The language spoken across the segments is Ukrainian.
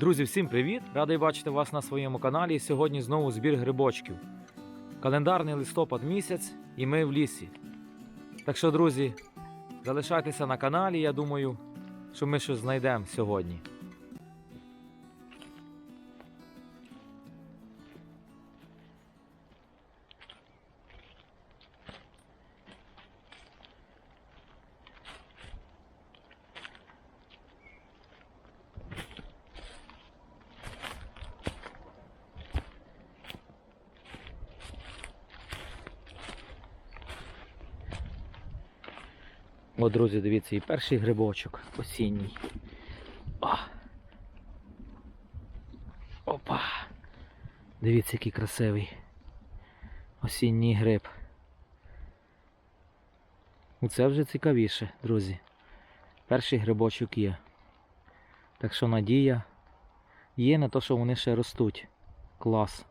Друзі, всім привіт! Радий бачити вас на своєму каналі. Сьогодні знову збір грибочків. Календарний листопад місяць і ми в лісі. Так що, друзі, залишайтеся на каналі. Я думаю, що ми щось знайдемо сьогодні. О, друзі, дивіться, і перший грибочок осінній. О! Опа! Дивіться, який красивий осінній гриб. Це вже цікавіше, друзі. Перший грибочок є. Так що надія є на те, що вони ще ростуть. Клас.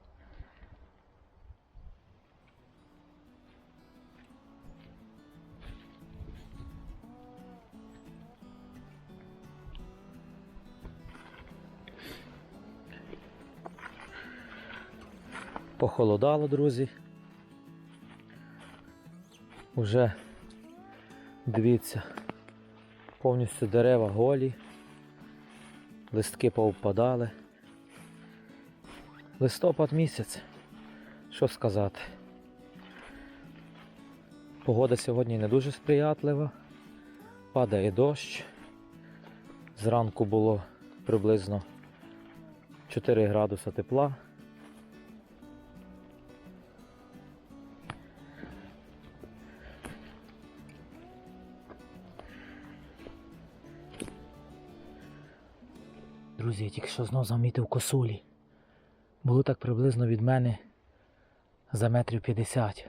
Похолодало, друзі. Уже дивіться, повністю дерева голі, листки повпадали. Листопад місяць. Що сказати? Погода сьогодні не дуже сприятлива, падає дощ. Зранку було приблизно 4 градуса тепла. Друзі, я тільки що знов замітив косулі. Було так приблизно від мене за метрів 50.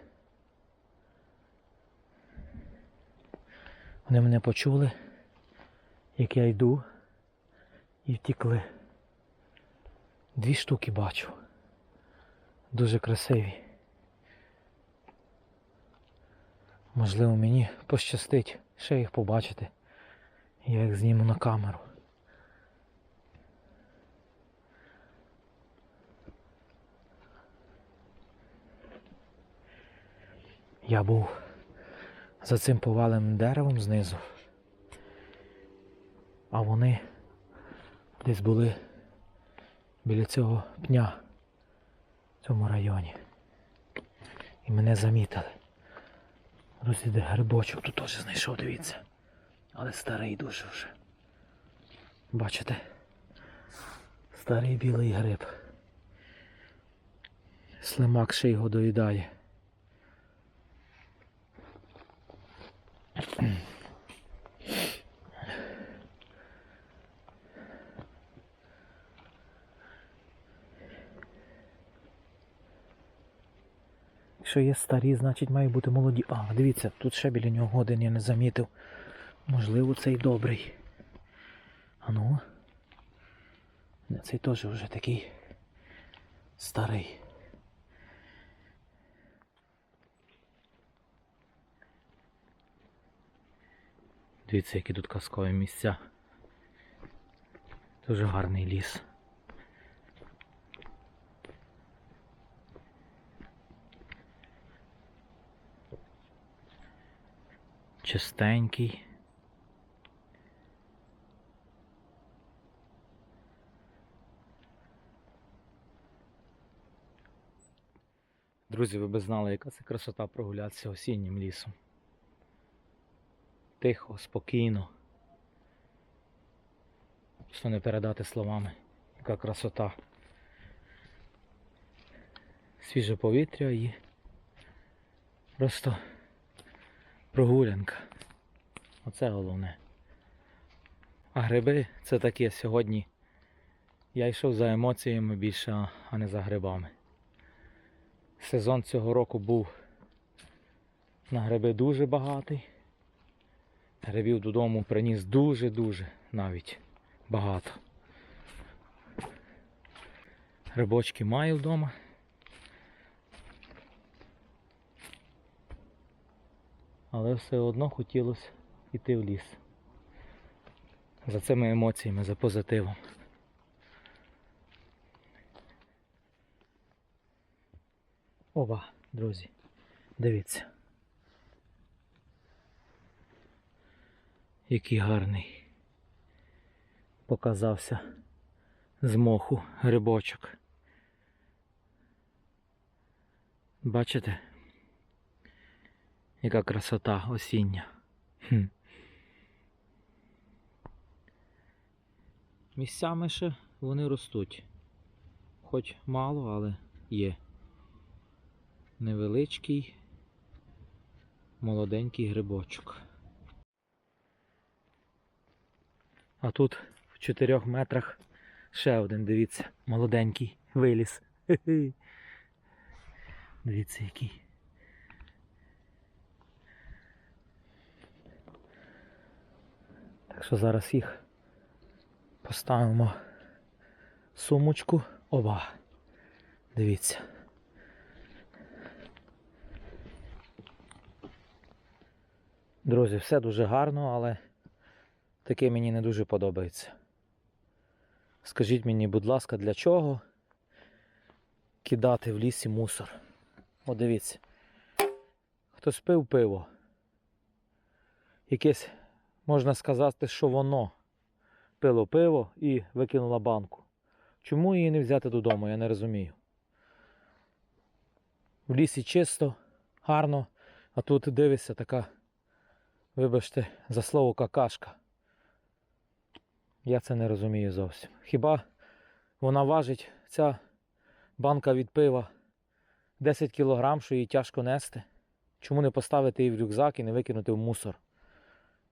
Вони мене почули, як я йду, і втікли. Дві штуки бачу. Дуже красиві. Можливо, мені пощастить ще їх побачити. Я їх зніму на камеру. Я був за цим поваленим деревом знизу, а вони десь були біля цього пня в цьому районі. І мене замітили. Друзі, де грибочок тут теж знайшов, дивіться. Але старий дуже вже. Бачите? Старий білий гриб. Слимак ще його доїдає. Якщо є старі, значить мають бути молоді. А, дивіться, тут ще біля нього один я не замітив. Можливо, цей добрий. А ну. Цей теж вже такий старий. Дивіться, які тут казкові місця. Дуже гарний ліс. Чистенький. Друзі, ви б знали, яка це красота прогулятися осіннім лісом. Тихо, спокійно. Що не передати словами, яка красота. Свіже повітря і просто прогулянка. Оце головне. А гриби це таке сьогодні. Я йшов за емоціями більше, а не за грибами. Сезон цього року був на гриби дуже багатий. Грибів додому приніс дуже-дуже навіть багато. Грибочки маю вдома. але все одно хотілося йти в ліс. За цими емоціями, за позитивом. Ова, друзі, дивіться. Який гарний показався з моху грибочок. Бачите? Яка красота осіння. Хм. Місцями ще вони ростуть. Хоч мало, але є. Невеличкий, молоденький грибочок. А тут в 4 метрах ще один, дивіться, молоденький виліз. Дивіться який. Так що зараз їх поставимо сумочку. Оба. Дивіться. Друзі, все дуже гарно, але таке мені не дуже подобається. Скажіть мені, будь ласка, для чого кидати в лісі мусор? О, дивіться. Хтось пив пиво. Якесь, можна сказати, що воно пило пиво і викинуло банку. Чому її не взяти додому, я не розумію. В лісі чисто, гарно, а тут дивишся така, вибачте, за слово какашка. Я це не розумію зовсім. Хіба вона важить, ця банка від пива 10 кілограм, що її тяжко нести? Чому не поставити її в рюкзак і не викинути в мусор?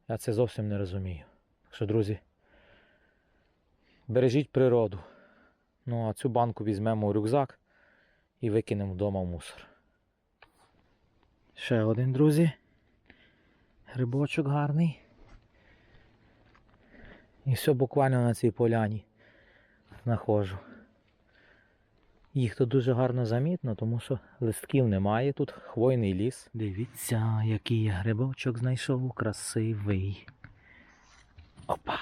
Я це зовсім не розумію. Так що, друзі, бережіть природу. Ну а цю банку візьмемо в рюкзак і викинемо вдома в мусор. Ще один, друзі. Грибочок гарний. І все буквально на цій поляні знаходжу. Їх тут дуже гарно замітно, тому що листків немає, тут хвойний ліс. Дивіться, який я грибочок знайшов красивий. Опа.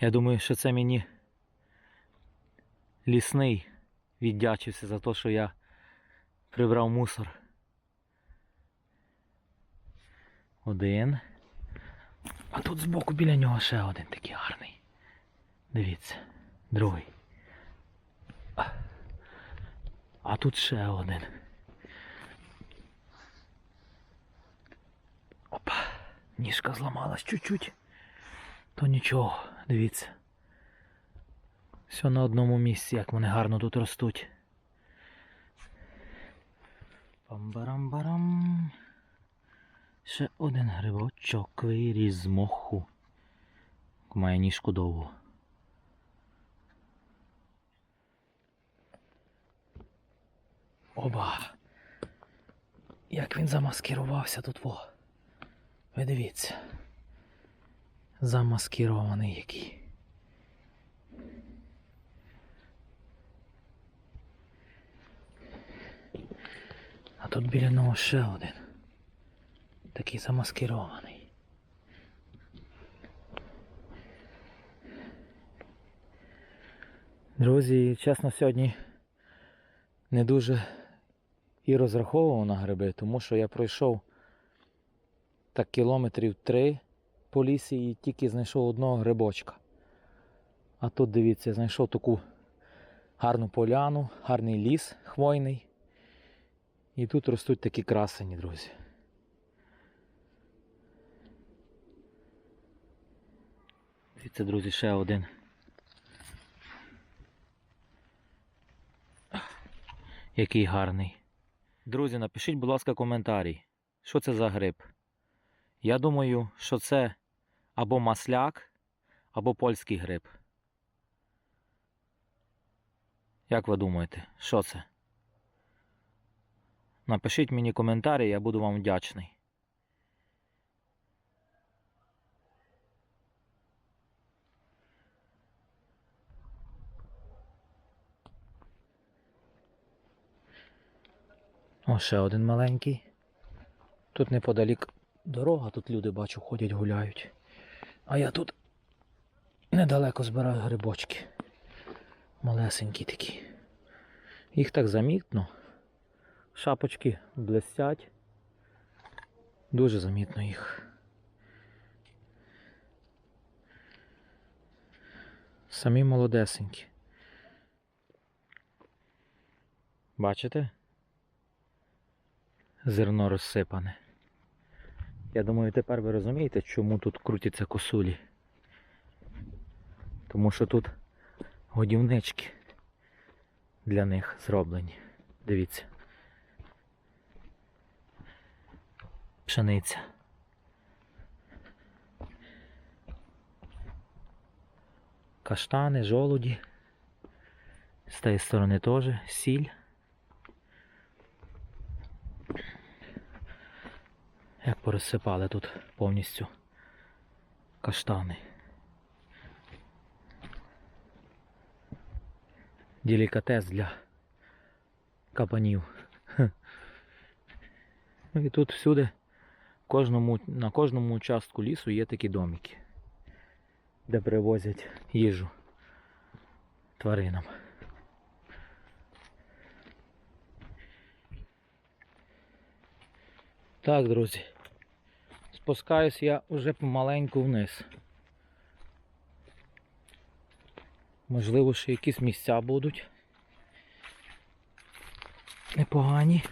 Я думаю, що це мені лісний віддячився за те, що я прибрав мусор. Один. А тут збоку біля нього ще один такий гарний. Дивіться, другий. А, тут ще один. Опа, ніжка зламалась чуть-чуть. То нічого, дивіться. Все на одному місці, як вони гарно тут ростуть. Пам-барам-барам. Ще один грибочок виріс з моху. Має ніжку довгу. Оба! Як він замаскирувався тут во. Ви дивіться. Замаскирований який. А тут біля нього ще один. Такий замаскирований. Друзі, чесно, сьогодні не дуже і розраховував на гриби, тому що я пройшов так кілометрів три по лісі і тільки знайшов одного грибочка. А тут, дивіться, знайшов таку гарну поляну, гарний ліс хвойний. І тут ростуть такі красені, друзі. Дивіться, друзі, ще один. Який гарний. Друзі, напишіть, будь ласка, коментарі. Що це за гриб? Я думаю, що це або масляк, або польський гриб. Як ви думаєте, що це? Напишіть мені коментарі, я буду вам вдячний. О, ще один маленький. Тут неподалік дорога, тут люди бачу, ходять, гуляють. А я тут недалеко збираю грибочки. Малесенькі такі. Їх так замітно. Шапочки блестять. Дуже замітно їх. Самі молодесенькі. Бачите? Зерно розсипане. Я думаю, тепер ви розумієте, чому тут крутяться косулі. Тому що тут годівнички для них зроблені. Дивіться. Пшениця. Каштани, жолуді. З тієї сторони теж сіль. Як порозсипали тут повністю каштани. Делікатес для кабанів. Хе. Ну і тут всюди, кожному, на кожному участку лісу є такі домики, де привозять їжу тваринам. Так, друзі. Спускаюсь я вже помаленьку вниз. Можливо, ще якісь місця будуть. Непогані.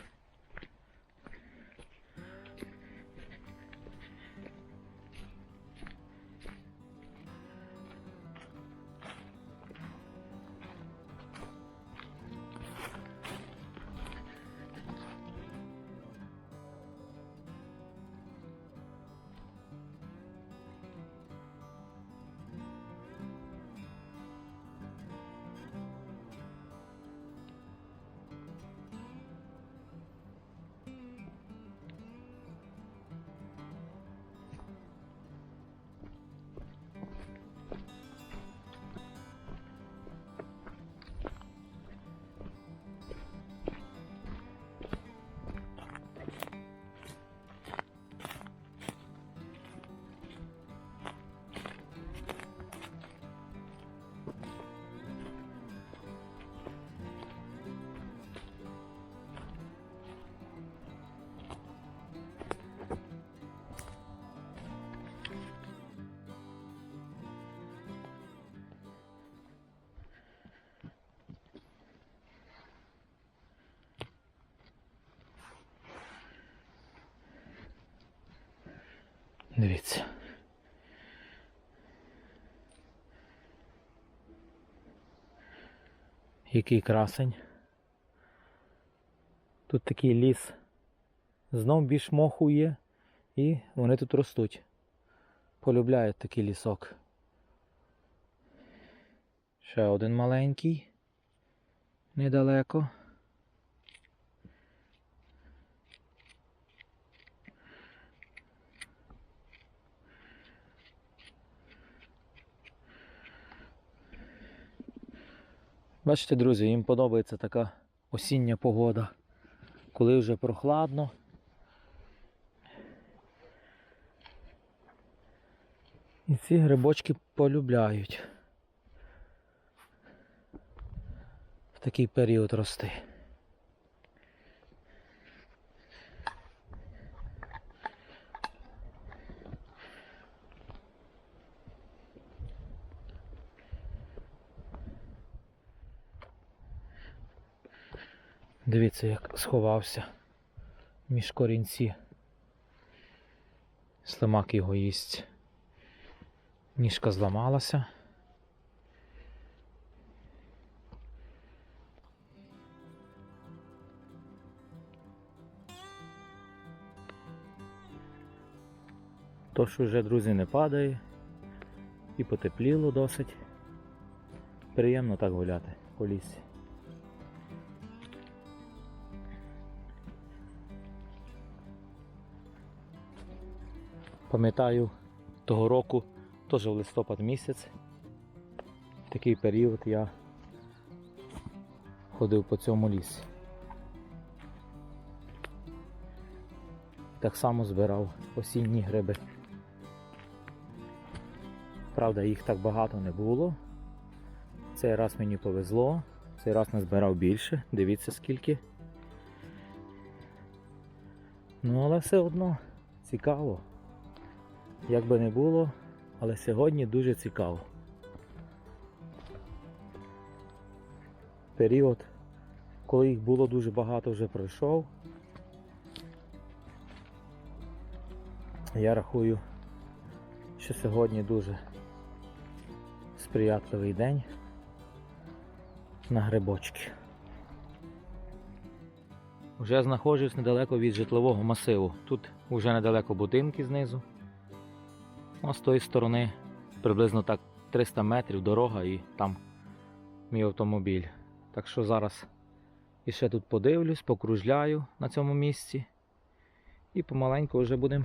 Дивіться. Який красень. Тут такий ліс. Знов більш моху є і вони тут ростуть. Полюбляють такий лісок. Ще один маленький. Недалеко. Бачите, друзі, їм подобається така осіння погода, коли вже прохладно. І ці грибочки полюбляють в такий період рости. Дивіться, як сховався між корінці. Слимак його їсть. Ніжка зламалася. Тож вже, друзі, не падає і потепліло досить. Приємно так гуляти по лісі. Пам'ятаю, того року, теж в листопад місяць, в такий період я ходив по цьому лісі. Так само збирав осінні гриби. Правда, їх так багато не було Цей раз мені повезло. Цей раз назбирав більше. Дивіться скільки. Ну, але все одно цікаво. Як би не було, але сьогодні дуже цікаво. Період, коли їх було дуже багато, вже пройшов. Я рахую, що сьогодні дуже сприятливий день на грибочки. Вже знаходжусь недалеко від житлового масиву. Тут вже недалеко будинки знизу. А з тої сторони приблизно так 300 метрів дорога і там мій автомобіль. Так що зараз іще тут подивлюсь, покружляю на цьому місці і помаленьку вже будемо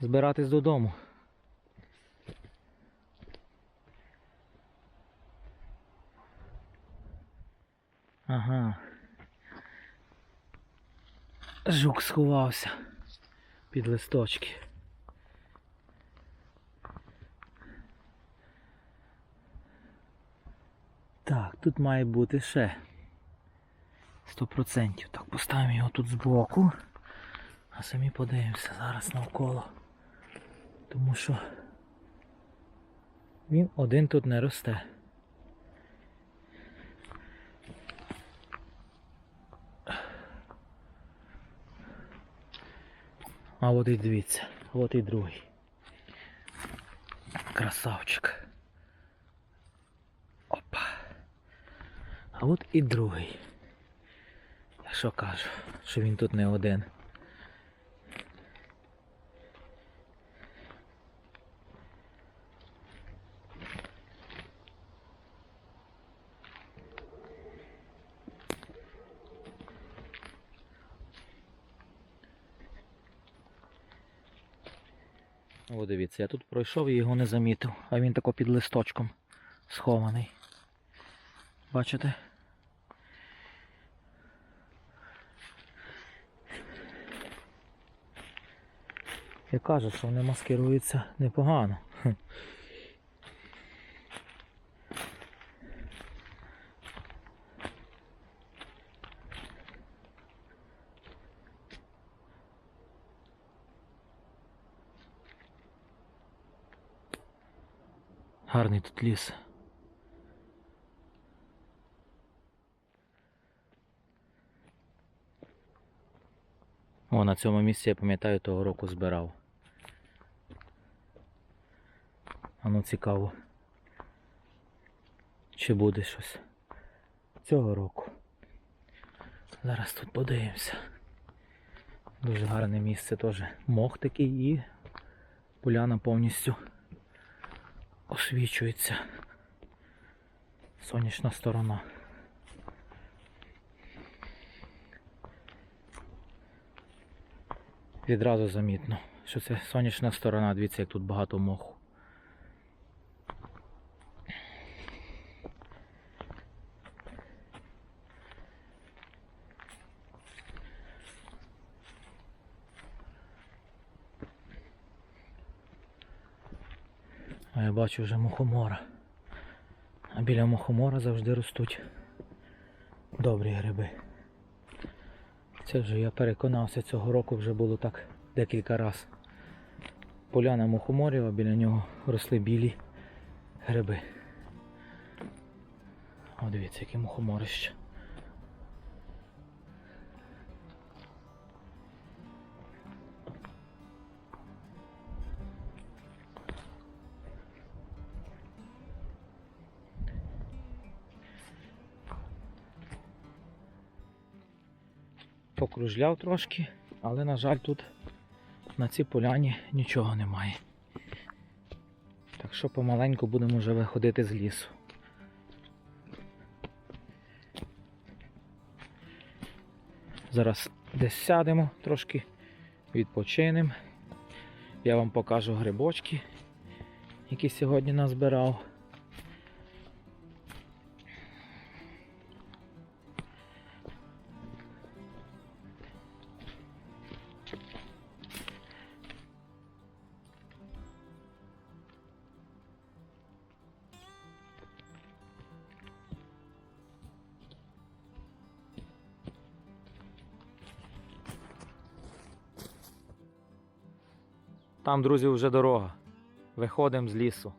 збиратись додому. Ага. Жук сховався під листочки. Так, тут має бути ще 100%. Так, поставимо його тут збоку. А самі подивимося зараз навколо. Тому що він один тут не росте. А от і дивіться, от і другий. Красавчик. Опа. А от і другий. Я що кажу, що він тут не один. О, дивіться, я тут пройшов і його не замітив, а він тако під листочком схований. Бачите? Я кажу, що вони маскируються непогано. Гарний тут ліс. О, на цьому місці я пам'ятаю того року збирав. А ну цікаво. Чи буде щось цього року. Зараз тут подивимося. Дуже гарне місце теж. Мох такий і поляна повністю освічується. Сонячна сторона. Відразу замітно, що це сонячна сторона, дивіться, як тут багато моху. А я бачу вже мухомора. А біля мухомора завжди ростуть добрі гриби. Це вже я переконався, цього року вже було так декілька разів. Поляна мухоморєва, біля нього росли білі гриби. О, дивіться, яке мухоморище. Покружляв трошки, але, на жаль, тут на цій поляні нічого немає. Так що помаленьку будемо вже виходити з лісу. Зараз десь сядемо, трошки відпочинемо. Я вам покажу грибочки, які сьогодні назбирав. Там, друзі, вже дорога. Виходимо з лісу.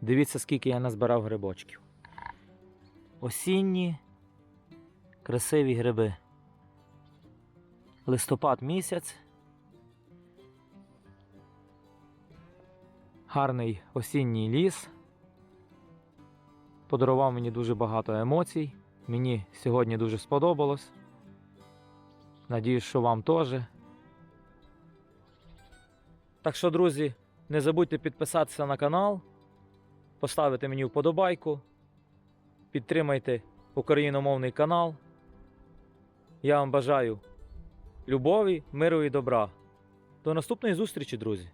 Дивіться, скільки я назбирав грибочків. Осінні красиві гриби. Листопад місяць. Гарний осінній ліс. Подарував мені дуже багато емоцій. Мені сьогодні дуже сподобалось. Надіюсь, що вам теж. Так що, друзі, не забудьте підписатися на канал, поставити мені вподобайку, підтримайте україномовний канал. Я вам бажаю любові, миру і добра. До наступної зустрічі, друзі!